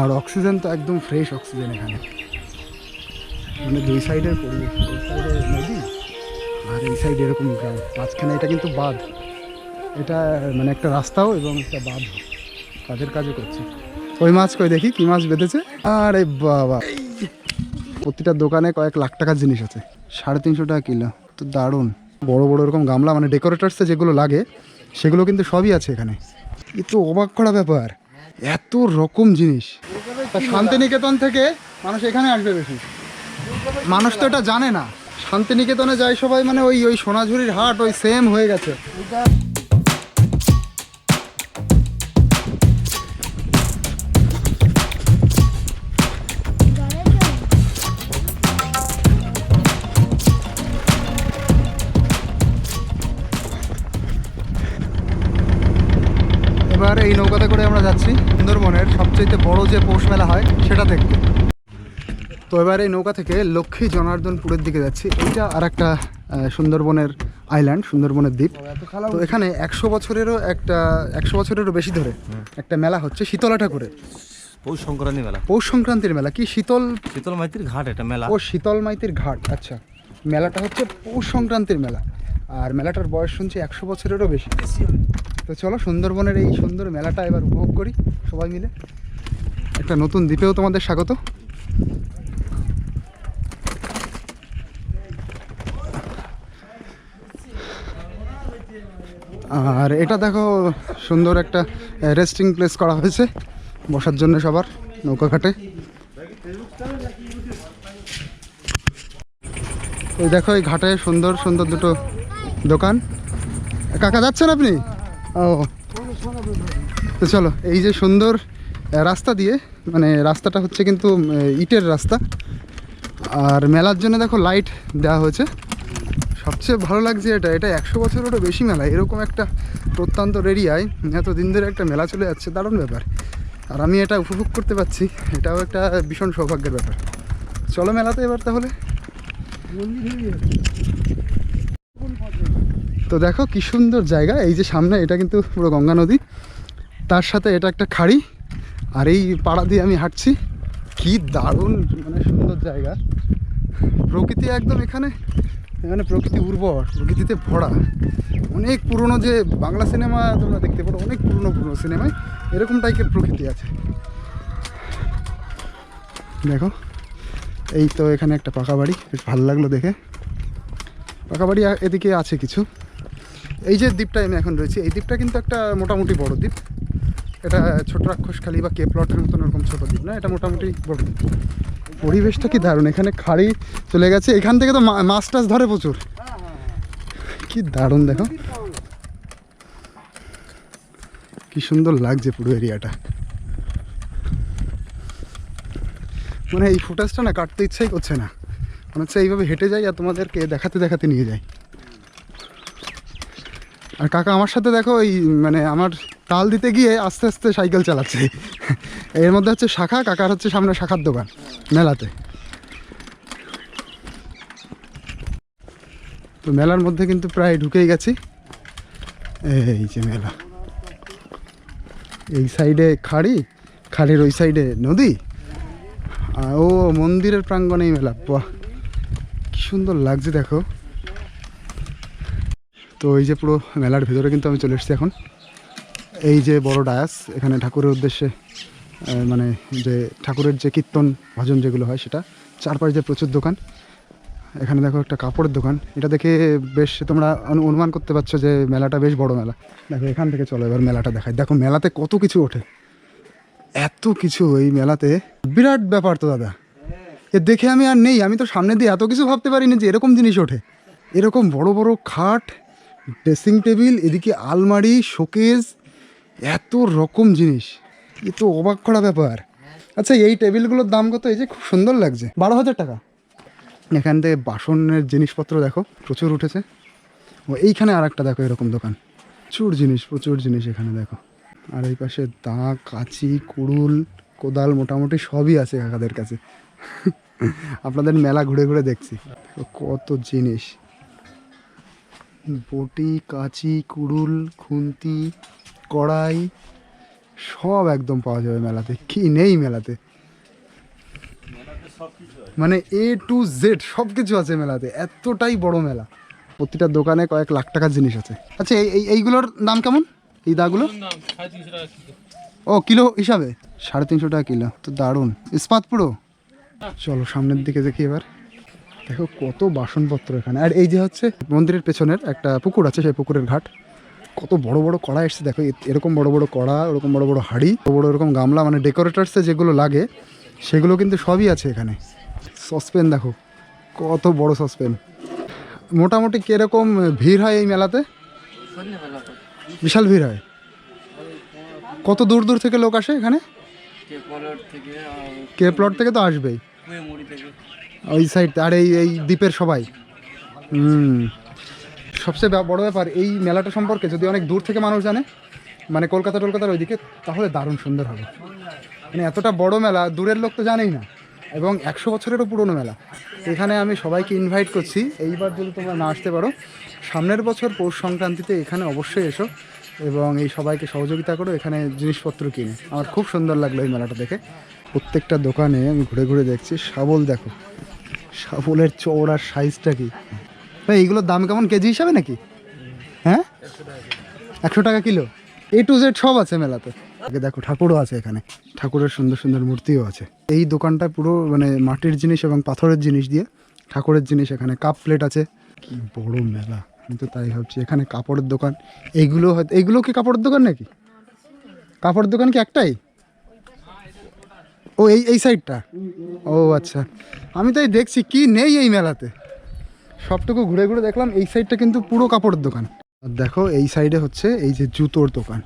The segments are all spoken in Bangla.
আর অক্সিজেন তো একদম ফ্রেশ অক্সিজেন এখানে। মানে দুই সাইডের পরিবেশ এই সাইডে নদী, আর এই সাইডে এরকম মাঝখানে এটা কিন্তু বাঁধ। এটা মানে একটা রাস্তাও এবং একটা বাঁধ। কাজের কাজও করছে। ওই মাছ কই দেখি, কি মাছ বেঁধেছে? আরে বাবা! প্রতিটা দোকানে কয়েক লাখ টাকার জিনিস আছে। সাড়ে তিনশো টাকা কিলো। তো দারুণ। বড় বড় এরকম গামলা মানে ডেকোরেটার্সে যেগুলো লাগে, সেগুলো কিন্তু সবই আছে এখানে। এ তো অবাক করা ব্যাপার। এত রকম জিনিস। শান্তিনিকেতন থেকে মানুষ এখানে আসবে বেশি। মানুষ তো এটা জানে না। শান্তিনিকেতনে যায় সবাই মানে ওই ওই সোনাঝুরির হাট ওই সেম হয়ে গেছে। যাচ্ছি। সুন্দরবনের সবচেয়ে বড় যে পৌষ মেলা হয় সেটা দেখতে। তো এবার এই নৌকা থেকে লক্ষ্মী জনার্দনপুরের দিকে যাচ্ছি। এইটা আর একটা সুন্দরবনের আইল্যান্ড সুন্দরবনের দ্বীপ। তো এখানে একশো বছরেরও একটা একশো বছরেরও বেশি ধরে একটা মেলা হচ্ছে শীতলা ঠাকুরে পৌষ সংক্রান্তি মেলা। পৌষ সংক্রান্তির মেলা। কি শীতল? শীতল মাইতির ঘাট এটা মেলা। ও শীতল মাইতির ঘাট আচ্ছা। মেলাটা হচ্ছে পৌষ সংক্রান্তির মেলা। আর মেলাটার বয়স শুনছি একশো বছরেরও বেশি। তো চলো সুন্দরবনের এই সুন্দর মেলাটা এবার উপভোগ করি সবাই মিলে। একটা নতুন দ্বীপেও তোমাদের স্বাগত। আর এটা দেখো সুন্দর একটা রেস্টিং প্লেস করা হয়েছে বসার জন্য সবার নৌকা ঘাটে এই দেখো এই ঘাটে সুন্দর সুন্দর দুটো দোকান? কাকা যাচ্ছেন আপনি? ও। তো চলো, এই যে সুন্দর রাস্তা দিয়ে মানে রাস্তাটা হচ্ছে কিন্তু ইটের রাস্তা। আর মেলার জন্য দেখো লাইট দেওয়া হয়েছে। সবচেয়ে ভালো লাগছে এটা এটা একশো বছরেরও বেশি মেলা, এরকম একটা প্রত্যন্ত এরিয়ায় এত দিন ধরে একটা মেলা চলে যাচ্ছে, দারুণ ব্যাপার। আর আমি এটা উপভোগ করতে পারছি, এটাও একটা ভীষণ সৌভাগ্যের ব্যাপার। চলো মেলাতে এবার তাহলে। তো দেখো কি সুন্দর জায়গা। এই যে সামনে এটা কিন্তু পুরো গঙ্গা নদী। তার সাথে এটা একটা খাড়ি। আর এই পাড়া দিয়ে আমি হাঁটছি। কি দারুণ মানে সুন্দর জায়গা। প্রকৃতি একদম এখানে এখানে প্রকৃতি উর্বর, প্রকৃতিতে ভরা। অনেক পুরনো যে বাংলা সিনেমা তোমরা দেখতে পারো, অনেক পুরনো পুরনো সিনেমায় এরকম টাইপের প্রকৃতি আছে। দেখো, এই তো এখানে একটা পাকা বাড়ি। বেশ ভালো লাগল দেখে। পাকা বাড়ি এদিকে আছে কিছু। এই যে দ্বীপটা আমি এখন রয়েছি, এই দ্বীপটা কিন্তু একটা মোটামুটি বড় দ্বীপ। এটা ছোট রাক্ষসখালি বা কে প্লটের মতন ওরকম ছোট দ্বীপ না, এটা মোটামুটি বড় দ্বীপ। পরিবেশটা কি দারুণ, এখানে খাড়ি চলে গেছে, এখান থেকে তো মাছ টাছ ধরে প্রচুর। কি দারুণ দেখো। কি সুন্দর লাগছে পুরো এরিয়াটা। মানে এই ফুটেজটা না কাটতে ইচ্ছাই করছে না। মনে হচ্ছে এইভাবে হেঁটে যাই আর তোমাদেরকে দেখাতে দেখাতে নিয়ে যাই। আর কাকা, আমার সাথে দেখো এই মানে আমার তাল দিতে গিয়ে আস্তে আস্তে সাইকেল চালাচ্ছে। এর মধ্যে হচ্ছে শাখা, কাকার হচ্ছে সামনে শাখার দোকান, মেলাতে। তো মেলার মধ্যে কিন্তু প্রায় ঢুকেই গেছি। এই যে মেলা। এই সাইডে খাড়ি, খাড়ির ওই সাইডে নদী। ও মন্দিরের প্রাঙ্গণেই মেলা। বাহ, কি সুন্দর লাগছে দেখো। তো এই যে পুরো মেলার ভেতরে কিন্তু আমি চলে এসেছি এখন। এই যে বড় ডায়াস, এখানে ঠাকুরের উদ্দেশ্যে মানে যে ঠাকুরের যে কীর্তন ভজন যেগুলো হয় সেটা, চারপাশে যে প্রচুর দোকান, এখানে দেখো একটা কাপড়ের দোকান। এটা দেখে বেশ তোমরা অনু- অনুমান করতে পারছ যে মেলাটা বেশ বড় মেলা। দেখো, এখান থেকে চলো এবার মেলাটা দেখাই। দেখো, মেলাতে কত কিছু ওঠে। এত কিছু এই মেলাতে। বিরাট ব্যাপার তো, দাদা। এ দেখে আমি আর নেই। আমি তো সামনে দিয়ে এত কিছু ভাবতে পারিনি যে এরকম জিনিস ওঠে। এরকম বড় বড় খাট ড্রেসিং টেবিল এদিকে আলমারি শোকেজ এত রকম জিনিস। এ তো অবাক করা ব্যাপার। আচ্ছা এই টেবিলগুলোর দাম কত? এই যে খুব সুন্দর লাগছে। বারো হাজার টাকা। এখান থেকে বাসনের জিনিসপত্র দেখো প্রচুর উঠেছে। ও এইখানে আর একটা দেখো এরকম দোকান। প্রচুর জিনিস প্রচুর জিনিস এখানে দেখো। আর এই পাশে দা কাঁচি কুড়ুল কোদাল মোটামুটি সবই আছে কাকাদের কাছে। আপনাদের মেলা ঘুরে ঘুরে দেখছি। কত জিনিস। বটি কাঁচি কুড়ুল খুন্তি কড়াই সব একদম পাওয়া যাবে মেলাতে। কি নেই মেলাতে? মানে এ টু জেড সব কিছু আছে মেলাতে। এতটাই বড় মেলা। প্রতিটা দোকানে কয়েক লাখ টাকার জিনিস আছে। আচ্ছা এই এই- এইগুলোর দাম কেমন? এই দাগুলো ও কিলো হিসাবে? সাড়ে তিনশো টাকা কিলো। তো দারুণ। ইস্পাত পুরো? চলো সামনের দিকে দেখি এবার। দেখো কত বাসনপত্র এখানে। আর এই যে হচ্ছে মন্দিরের পেছনের একটা পুকুর আছে সেই পুকুরের ঘাট। কত বড় বড় কড়া এসছে দেখো এরকম বড় বড় কড়া ওরকম বড় বড় হাঁড়ি বড় বড় এরকম গামলা মানে ডেকোরেটার্সে যেগুলো লাগে সেগুলো কিন্তু সবই আছে এখানে। সসপেন দেখো কত বড় সসপেন মোটামুটি কীরকম ভিড় হয় এই মেলাতে? বিশাল ভিড় হয়। কত দূর দূর থেকে লোক আসে এখানে? কে প্লট থেকে তো আসবেই। ওই সাইড আর এই এই দ্বীপের সবাই। হুম। সবচেয়ে বড় ব্যাপার, এই মেলাটা সম্পর্কে যদি অনেক দূর থেকে মানুষ জানে মানে কলকাতা, টলকাতার ওইদিকে, তাহলে দারুণ সুন্দর হবে। মানে এতটা বড় মেলা, দূরের লোক তো জানেই না, এবং একশো বছরেরও পুরনো মেলা। এখানে আমি সবাইকে ইনভাইট করছি, এইবার যদি তোমরা না আসতে পারো, সামনের বছর পৌষ সংক্রান্তিতে এখানে অবশ্যই এসো, এবং এই সবাইকে সহযোগিতা করো, এখানে জিনিসপত্র কিনে। আমার খুব সুন্দর লাগল এই মেলাটা দেখে। প্রত্যেকটা দোকানে আমি ঘুরে ঘুরে দেখছি, শাবল দেখো। শাবলের চওড়ার সাইজটা কি? ভাই এইগুলোর দাম কেমন? কেজি হিসাবে নাকি? হ্যাঁ? একশো টাকা কিলো? এ টু জেড সব আছে মেলাতে। আগে দেখো, ঠাকুরও আছে এখানে। ঠাকুরের সুন্দর সুন্দর মূর্তিও আছে। এই দোকানটা পুরো মানে মাটির জিনিস এবং পাথরের জিনিস দিয়ে ঠাকুরের জিনিস এখানে। কাপ প্লেট আছে। কি বড় মেলা। আমি তো তাই ভাবছি, এখানে কাপড়ের দোকান। এইগুলো হয়তো এইগুলো কি কাপড়ের দোকান নাকি? কাপড়ের দোকান কি একটাই? ও, এই এই সাইডটা ও আচ্ছা। আমি তাই দেখছি, কি নেই এই মেলাতে? সবটুকু ঘুরে ঘুরে দেখলাম, এই সাইডটা কিন্তু পুরো কাপড়ের দোকান। আর দেখো, এই সাইডে হচ্ছে এই যে জুতোর দোকান।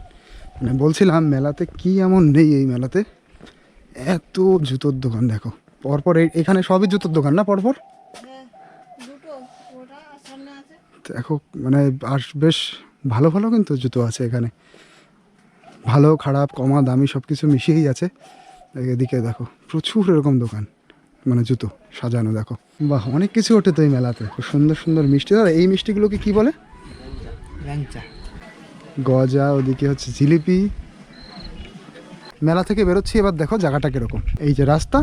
মানে বলছিলাম, মেলাতে কি এমন নেই এই মেলাতে? এত জুতোর দোকান, দেখো। পরপর এখানে সবই জুতোর দোকান না পরপর? দেখো মানে আর বেশ ভালো ভালো কিন্তু জুতো আছে এখানে। ভালো, খারাপ, কমা, দামি সব কিছু মিশিয়েই আছে। এদিকে দেখো প্রচুর এরকম দোকান মানে জুতো সাজানো দেখো। বাহ অনেক কিছু ওঠে তো এই মেলাতে খুব সুন্দর সুন্দর মিষ্টি। দাদা এই মিষ্টিগুলোকে কি বলে? গজা ওদিকে হচ্ছে জিলিপি। মেলা থেকে বেরোচ্ছি এবার দেখো জায়গাটা কীরকম। এই যে রাস্তা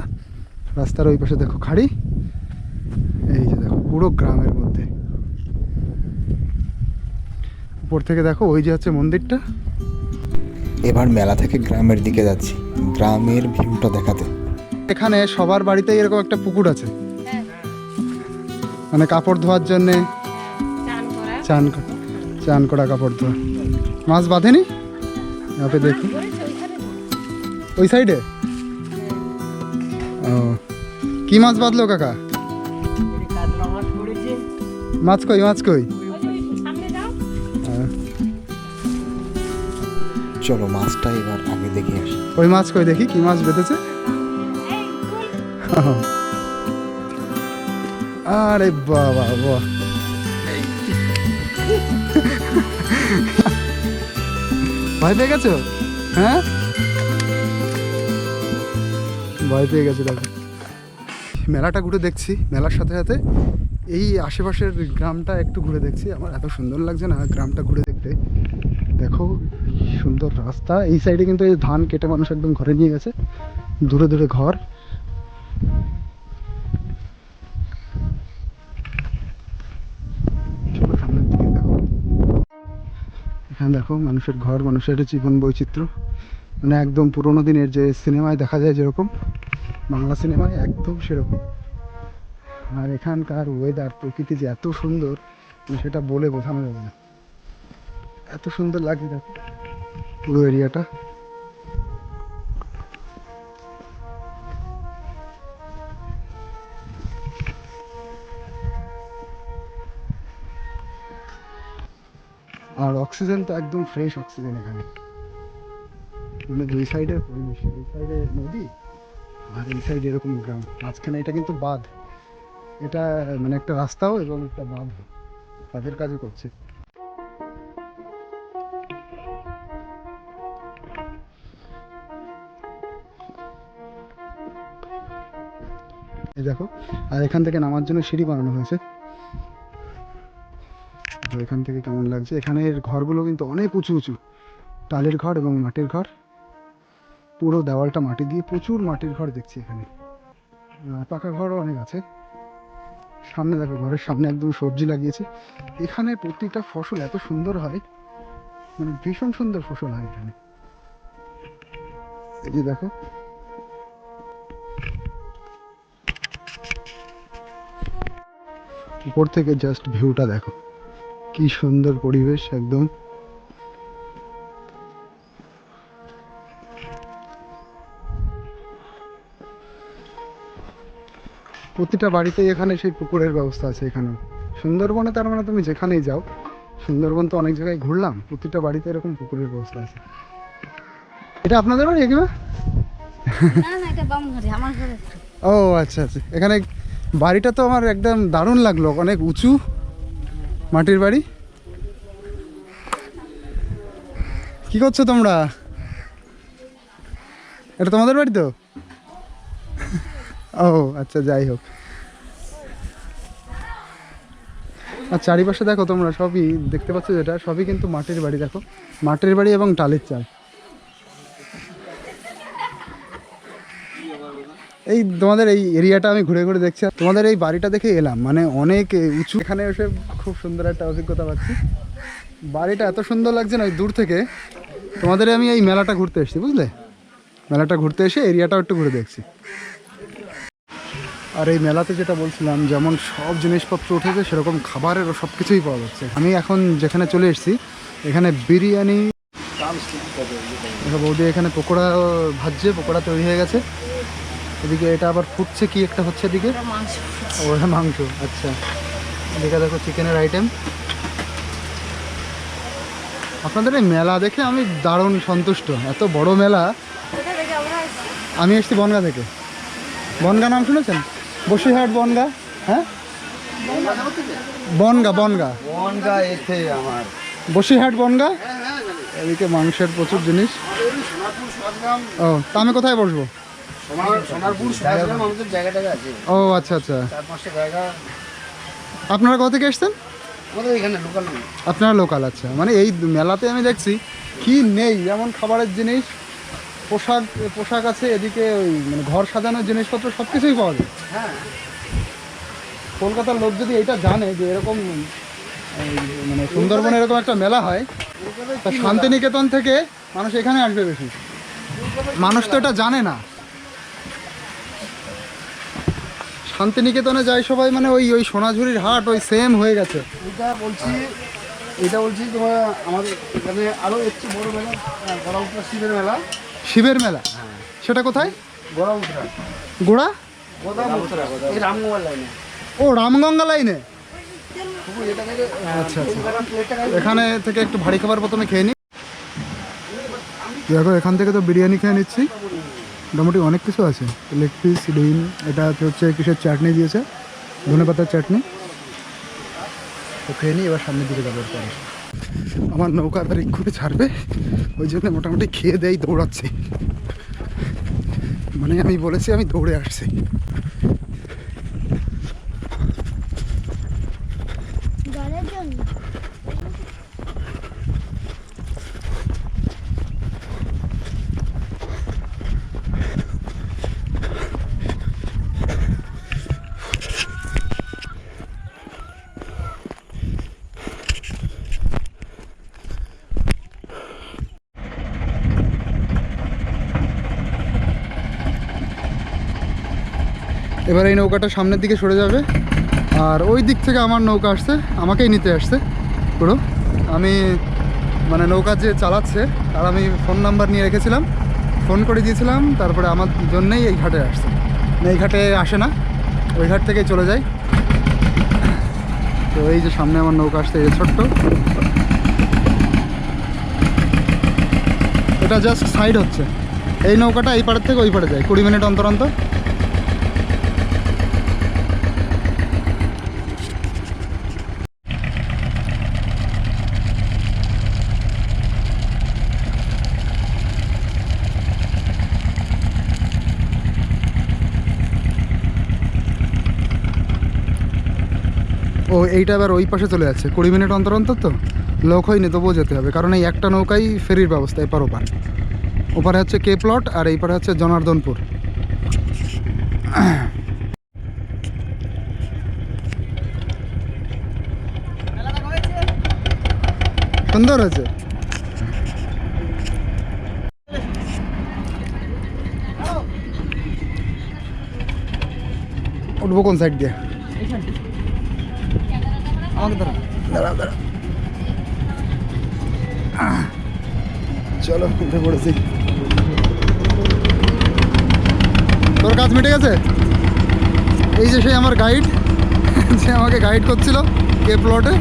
রাস্তার ওই পাশে দেখো খাড়ি। এই যে দেখো পুরো গ্রামের মধ্যে। উপর থেকে দেখো ওই যে হচ্ছে মন্দিরটা। এবার মেলা থেকে গ্রামের দিকে যাচ্ছি। গ্রামের ভিউটা দেখাতে। এখানে সবার বাড়িতেই এরকম একটা পুকুর আছে। হ্যাঁ মানে কাপড় ধোয়ার জন্যে চান করা। চান করা কাপড় ধোয়া। মাছ বাঁধেনি? আপনি দেখি। ওই সাইডে? ও। কি মাছ বাঁধলো কাকা? মাছ কই মাছ কই? চলো, মাছটা এবার আগে দেখে আসি। ওই মাছ কই দেখি, কি মাছ বেঁধেছে? আরে বাবা, বাহ। ভয় পেয়ে গেছো? হ্যাঁ? ভয় পেয়ে গেছে, দেখো। মেলাটা ঘুরে দেখছি, মেলার সাথে সাথে এই আশেপাশের গ্রামটা একটু ঘুরে দেখছি। আমার এত সুন্দর লাগছে না গ্রামটা ঘুরে দেখতে। দেখো সুন্দর রাস্তা। এই সাইডে কিন্তু এই ধান কেটে মানুষ একদম ঘরে নিয়ে গেছে। দূরে দূরে ঘর। এখানে দেখো মানুষের ঘর, মানুষের জীবন বৈচিত্র্য। মানে একদম পুরোনো দিনের যে সিনেমায় দেখা যায় যেরকম, বাংলা সিনেমায় একদম সেরকম। আর এখানকার ওয়েদার প্রকৃতি যে এত সুন্দর সেটা বলে বোঝানো যাবে না। এত সুন্দর লাগে দেখো। পুরো এরিয়াটা। আর অক্সিজেন তো একদম ফ্রেশ অক্সিজেন এখানে। মানে দুই সাইডে পরিবেশ এই সাইডে নদী, আর এই সাইডে এরকম গ্রাম। মাঝখানে এটা কিন্তু বাঁধ। এটা মানে একটা রাস্তাও এবং একটা বাঁধ তাদের কাজও করছে। দেখো। আর এখান থেকে নামার জন্য সিঁড়ি বানানো হয়েছে। তো এখান থেকে কেমন লাগছে? এখানের ঘরগুলো কিন্তু অনেক উঁচু উঁচু। টালের ঘর এবং মাটির ঘর। পুরো দেওয়ালটা মাটি দিয়ে প্রচুর মাটির ঘর দেখছি এখানে। পাকা ঘরও অনেক আছে। সামনে দেখো, ঘরের সামনে একদম সবজি লাগিয়েছে। এখানে প্রতিটা ফসল এত সুন্দর হয়। মানে ভীষণ সুন্দর ফসল হয় এখানে। এই যে দেখো উপর থেকে জাস্ট ভিউটা দেখো। কি সুন্দর পরিবেশ একদম। প্রতিটা বাড়িতেই এখানে সেই পুকুরের ব্যবস্থা আছে এখানে সুন্দরবনে তার মানে তুমি যেখানেই যাও সুন্দরবন তো অনেক জায়গায় ঘুরলাম প্রতিটা বাড়িতে এরকম পুকুরের ব্যবস্থা আছে। এটা আপনাদের বাড়ি ঘরে ও আচ্ছা আচ্ছা। এখানে বাড়িটা তো আমার একদম দারুণ লাগল, অনেক উঁচু মাটির বাড়ি। কি করছ তোমরা? এটা তোমাদের বাড়ি তো? ও আচ্ছা যাই হোক। আর চারিপাশে দেখো তোমরা, সবই দেখতে পাচ্ছ যেটা, সবই কিন্তু মাটির বাড়ি, দেখো। মাটির বাড়ি এবং টালির চাল। এই তোমাদের এই এরিয়াটা আমি ঘুরে ঘুরে দেখছি। তোমাদের এই বাড়িটা দেখে এলাম মানে অনেক উঁচু। এখানে এসে খুব সুন্দর একটা অভিজ্ঞতা পাচ্ছি। বাড়িটা এত সুন্দর লাগছে না, ওই দূর থেকে। তোমাদের আমি এই মেলাটা ঘুরতে এসেছি, বুঝলে? মেলাটা ঘুরতে এসে এরিয়াটাও একটু ঘুরে দেখছি। আর এই মেলাতে যেটা বলছিলাম, যেমন সব জিনিসপত্র উঠেছে, সেরকম খাবারেরও সব কিছুই পাওয়া যাচ্ছে। আমি এখন যেখানে চলে এসেছি, এখানে বিরিয়ানি বৌদি, এখানে পকোড়া ভাজছে, পকোড়া তৈরি হয়ে গেছে। এদিকে এটা আবার ফুটছে কি একটা হচ্ছে এদিকে? মাংস ও এটা মাংস আচ্ছা। এদিকে দেখো চিকেনের আইটেম আপনাদের এই মেলা দেখে আমি দারুণ সন্তুষ্ট। এত বড় মেলা? আমি এসেছি বনগা থেকে। বনগা নাম শুনেছেন? বসিরহাট বনগা হ্যাঁ? বনগা বনগা। বনগা এতে আমার। বসিরহাট বনগা? এদিকে মাংসের প্রচুর জিনিস। ও তা আমি কোথায় বসবো? ও আচ্ছা আচ্ছা। আপনারা কোথা থেকে এসছেন? আপনারা লোকাল আচ্ছা। মানে এই মেলাতে আমি দেখছি কি নেই যেমন খাবারের জিনিস পোশাক পোশাক আছে এদিকে ওই মানে ঘর সাজানোর জিনিসপত্র সব কিছুই পাওয়া যায়। হ্যাঁ। কলকাতার লোক যদি এটা জানে যে এরকম মানে সুন্দরবনে এরকম একটা মেলা হয় তা শান্তিনিকেতন থেকে মানুষ এখানে আসবে বেশি। মানুষ তো এটা জানে না। শান্তিনিকেতনে যায় সবাই মানে ওই ওই সোনাঝুরির হাট ওই সেম হয়ে গেছে। এটা বলছি এটা বলছি তোমার আমাদের এখানে আরও একটু বড় মেলা গড়া উত্তরা শিবের মেলা। শিবের মেলা? সেটা কোথায়? গড়া? উত্তরা গোড়া এই রামগোপাল লাইনে ও রামগঙ্গা লাইনে থেকে আচ্ছা আচ্ছা। এখানে থেকে একটু ভারী খাবার প্রথমে খেয়ে নিই দেখো এখান থেকে তো বিরিয়ানি খেয়ে নিচ্ছি। মোটামুটি অনেক কিছু আছে। লেগ পিস, ডিম, এটা হচ্ছে কিসের চাটনি দিয়েছে? ধনে পাতার চাটনি। খেয়ে নিই এবার সামনের দিকে যাব পরে আমার নৌকা এবার এক্ষুনি ছাড়বে, ওই জন্য মোটামুটি খেয়ে দেয় দৌড়াচ্ছে। মানে আমি বলেছি আমি দৌড়ে আসছি। এবার এই নৌকাটা সামনের দিকে সরে যাবে। আর ওই দিক থেকে আমার নৌকা আসছে, আমাকেই নিতে আসছে পুরো। আমি মানে নৌকা যে চালাচ্ছে আর আমি ফোন নাম্বার নিয়ে রেখেছিলাম। ফোন করে দিয়েছিলাম, তারপরে আমার জন্যই এই ঘাটে আসছে। এই ঘাটে আসে না, ওই ঘাট থেকেই চলে যায়। তো এই যে সামনে আমার নৌকা আসছে, এই ছোট্ট। এটা জাস্ট সাইড হচ্ছে। এই নৌকাটা এই পাড়ের থেকে ওই পাড়ে যায়, কুড়ি মিনিট অন্তর অন্তর। এইটা এবার ওই পাশে চলে যাচ্ছে। কুড়ি মিনিট অন্তর অন্তর তো লোক হয়নি, তবুও যেতে হবে। কারণ এই একটা নৌকাই ফেরির ব্যবস্থা এপার ওপার। ওপারে হচ্ছে কে প্লট আর এই পারে হচ্ছে জনার্দনপুর। সুন্দর হয়েছে। উঠবো কোন সাইড দিয়ে? দাঁড়াও দাঁড়াও। চলো, উঠে পড়েছি। তোর কাজ মিটে গেছে? এই যে সে আমার গাইড সে আমাকে গাইড করছিল কে প্লটে